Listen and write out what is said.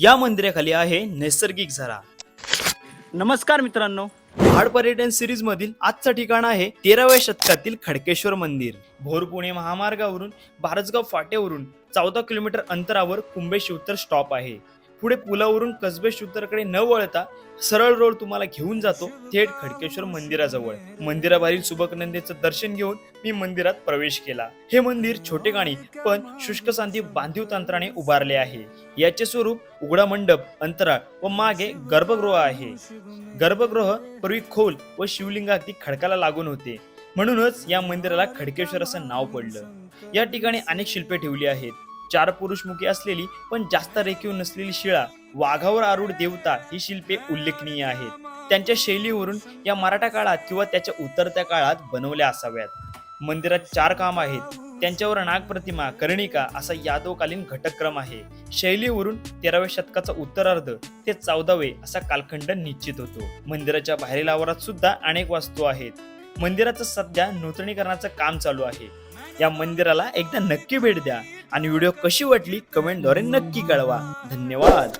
या मंदिराखाली आहे नैसर्गिक झरा. नमस्कार मित्रांनो. पहाड पर्यटन सिरीज मधील आजचं ठिकाण आहे तेराव्या शतकातील खडकेश्वर मंदिर. भोर पुणे महामार्गावरून बारसगाव फाट्यावरून चौदा किलोमीटर अंतरावर कुंभे शिवतर स्टॉप आहे. पुढे पुलावरून कसबे शिवतरकडे न वळता सरळ रोड तुम्हाला घेऊन जातो थेट खडकेश्वर मंदिराजवळ. मंदिराबाहेरील सुबकनंदेचं दर्शन घेऊन मी मंदिरात प्रवेश केला. हे मंदिर छोटेखानी पण शुष्क सांधी बांधीव तंत्राने उभारले आहे. याचे स्वरूप उघडा मंडप अंतराळ व मागे गर्भगृह आहे. गर्भगृह पूर्वी खोल व शिवलिंग अगदी खडकाला लागून होते. म्हणूनच या मंदिराला खडकेश्वर असं नाव पडलं. या ठिकाणी अनेक शिल्पे ठेवली आहेत. चार पुरुषमुखी असलेली पण जास्त रेखीव नसलेली शिळा वाघावर आरूढ देवता ही शिल्पे उल्लेखनीय आहेत. त्यांच्या शैलीवरून या मराठा काळात किंवा त्याच्या उतरत्या काळात बनवल्या असाव्यात. मंदिरात चार काम आहेत. त्यांच्यावर नागप्रतिमा कर्णिका असा यादवकालीन घटकक्रम आहे. शैलीवरून तेराव्या शतकाचा उत्तरार्ध ते चौदावे असा कालखंड निश्चित होतो. मंदिराच्या बाहेरील आवारात सुद्धा अनेक वास्तू आहेत. मंदिराचं सध्या नूतनीकरणाचं काम चालू आहे. या मंदिराला एकदा नक्की भेट द्या. आणि व्हिडिओ कशी वाटली कमेंटद्वारे नक्की कळवा. धन्यवाद.